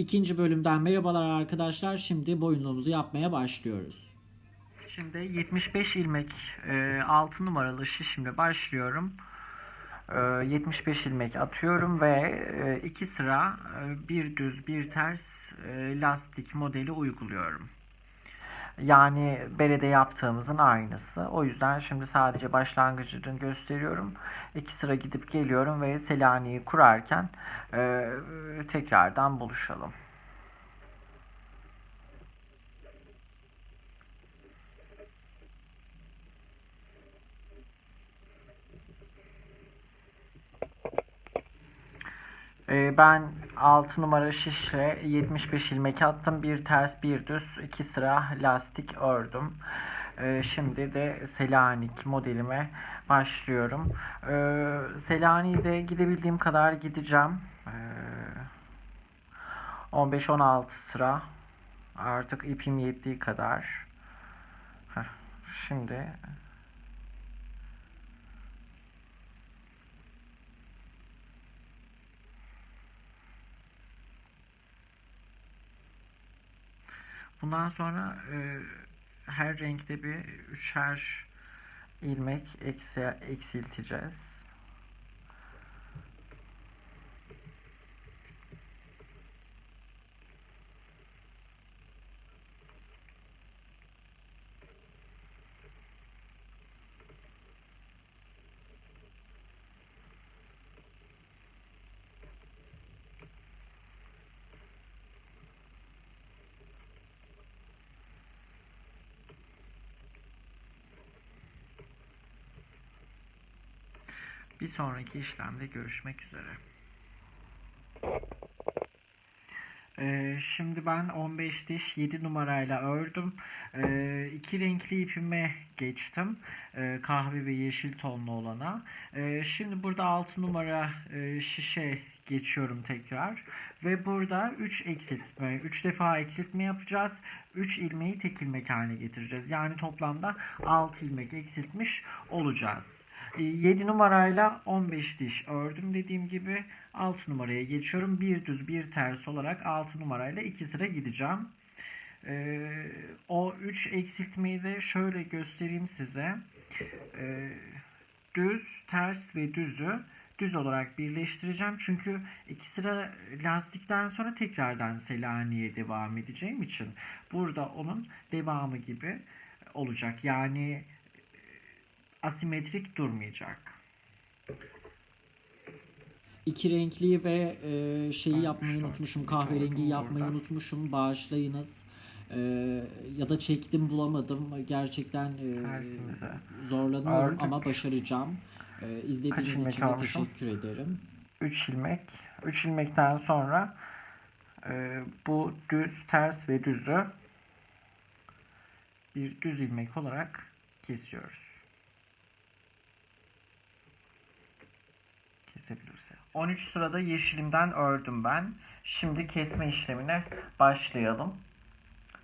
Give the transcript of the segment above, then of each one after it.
İkinci bölümden merhabalar arkadaşlar. Şimdi boyunluğumuzu yapmaya başlıyoruz. Şimdi 75 ilmek e, 6 numaralı şişimle başlıyorum. E, 75 ilmek atıyorum ve e, iki sıra e, bir düz bir ters e, lastik modeli uyguluyorum. Yani berede yaptığımızın aynısı. O yüzden şimdi sadece başlangıcını gösteriyorum. İki sıra gidip geliyorum ve Selanik'i kurarken e, tekrardan buluşalım. Ee, Ben 6 numara şişle 75 ilmek attım. Bir ters bir düz iki sıra lastik ördüm. Ee, Şimdi de Selanik modelime başlıyorum. Ee, Selanik'e gidebildiğim kadar gideceğim. Ee, 15-16 sıra artık ipim yettiği kadar. Şimdi Bundan sonra e, her renkte bir üçer ilmek eksi, eksilteceğiz. Bir sonraki işlemde görüşmek üzere. Ee, şimdi ben 15 diş 7 numarayla ördüm. Ee, iki renkli ipime geçtim. Ee, kahve ve yeşil tonlu olana. Ee, şimdi burada 6 numara e, şişe geçiyorum tekrar. Ve burada 3 eksiltme, 3 defa eksiltme yapacağız. 3 ilmeği tek ilmek haline getireceğiz. Yani toplamda 6 ilmek eksiltmiş olacağız. 7 numarayla 15 diş ördüm dediğim gibi 6 numaraya geçiyorum. Bir düz bir ters olarak 6 numarayla 2 sıra gideceğim. Ee, o 3 eksiltmeyi de şöyle göstereyim size. Ee, düz, ters ve düzü düz olarak birleştireceğim. Çünkü iki sıra lastikten sonra tekrardan Selanik'e devam edeceğim için burada onun devamı gibi olacak. Yani asimetrik durmayacak. İki renkli ve e, şeyi Ben yapmayı şu unutmuşum. Kahverengi yapmayı burada. unutmuşum. Bağışlayınız. E, ya da çektim bulamadım. Gerçekten e, zorlanıyorum Ördük. ama başaracağım. E, izlediğiniz için de teşekkür ederim. 3 ilmek. 3 ilmekten sonra e, bu düz, ters ve düzü bir düz ilmek olarak kesiyoruz. 13 sırada yeşilimden ördüm ben. Şimdi kesme işlemine başlayalım.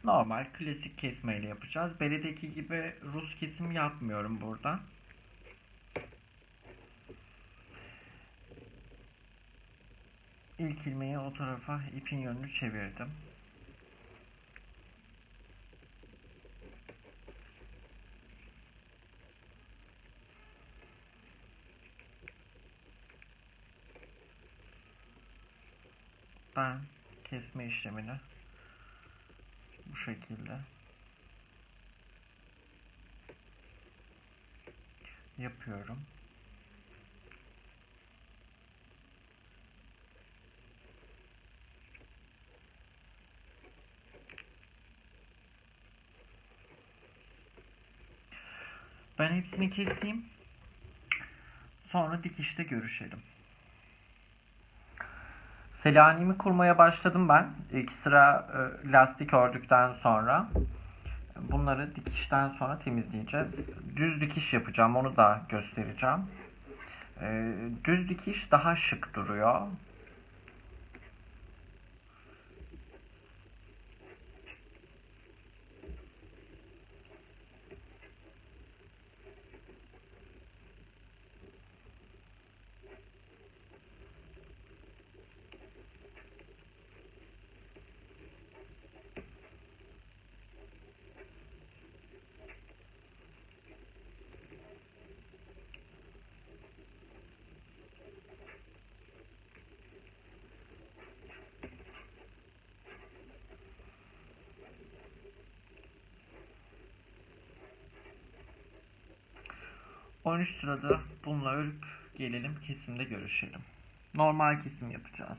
Normal klasik kesmeyle yapacağız. Beledeki gibi Rus kesim yapmıyorum burada. İlk ilmeği o tarafa ipin yönünü çevirdim. Ben kesme işlemini bu şekilde yapıyorum. Ben hepsini keseyim. Sonra dikişte görüşelim. Selanik'imi kurmaya başladım ben. İki sıra e, lastik ördükten sonra. Bunları dikişten sonra temizleyeceğiz. Düz dikiş yapacağım. Onu da göstereceğim. E, düz dikiş daha şık duruyor. 13 sırada bununla örüp gelelim kesimde görüşelim. Normal kesim yapacağız.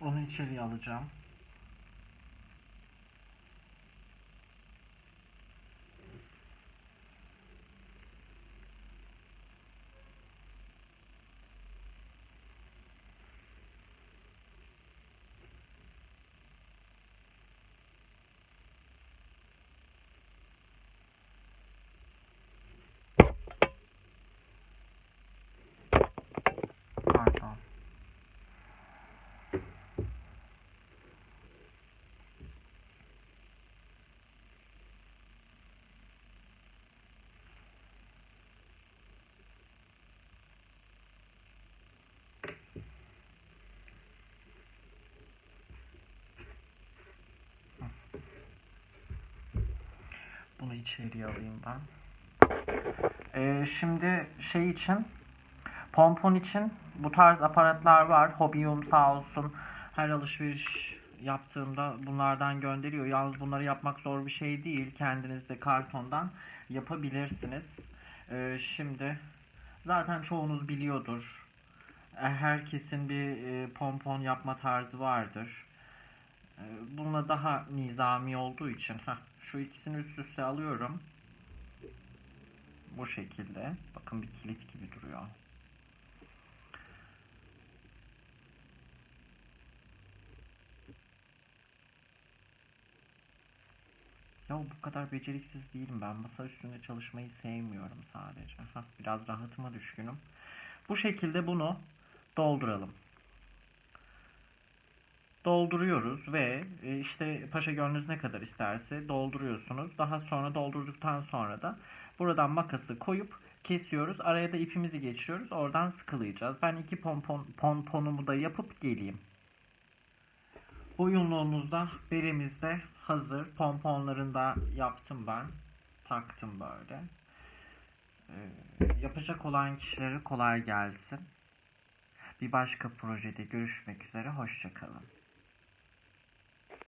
Onu içeriye alacağım. Pardon. Bunu içeriye alayım ben. Ee, şimdi şey için pompon için bu tarz aparatlar var. Hobbyum sağ olsun her alışveriş yaptığımda bunlardan gönderiyor. Yalnız bunları yapmak zor bir şey değil. Kendiniz de kartondan yapabilirsiniz. Ee, şimdi zaten çoğunuz biliyordur. Herkesin bir e, pompon yapma tarzı vardır. E, Bununla daha nizami olduğu için heh, şu ikisini üst üste alıyorum. Bu şekilde. Bakın bir kilit gibi duruyor. Ya bu kadar beceriksiz değilim ben. Masa üstünde çalışmayı sevmiyorum sadece. Hah, biraz rahatıma düşkünüm. Bu şekilde bunu dolduralım. Dolduruyoruz ve e, işte paşa gönlünüz ne kadar isterse dolduruyorsunuz. Daha sonra doldurduktan sonra da buradan makası koyup kesiyoruz. Araya da ipimizi geçiriyoruz. Oradan sıkılayacağız. Ben iki pompon, pomponumu da yapıp geleyim. Oyunluğumuz da beremiz de hazır. Pomponlarını da yaptım ben. Taktım böyle. Ee, yapacak olan kişilere kolay gelsin. Bir başka projede görüşmek üzere. Hoşçakalın.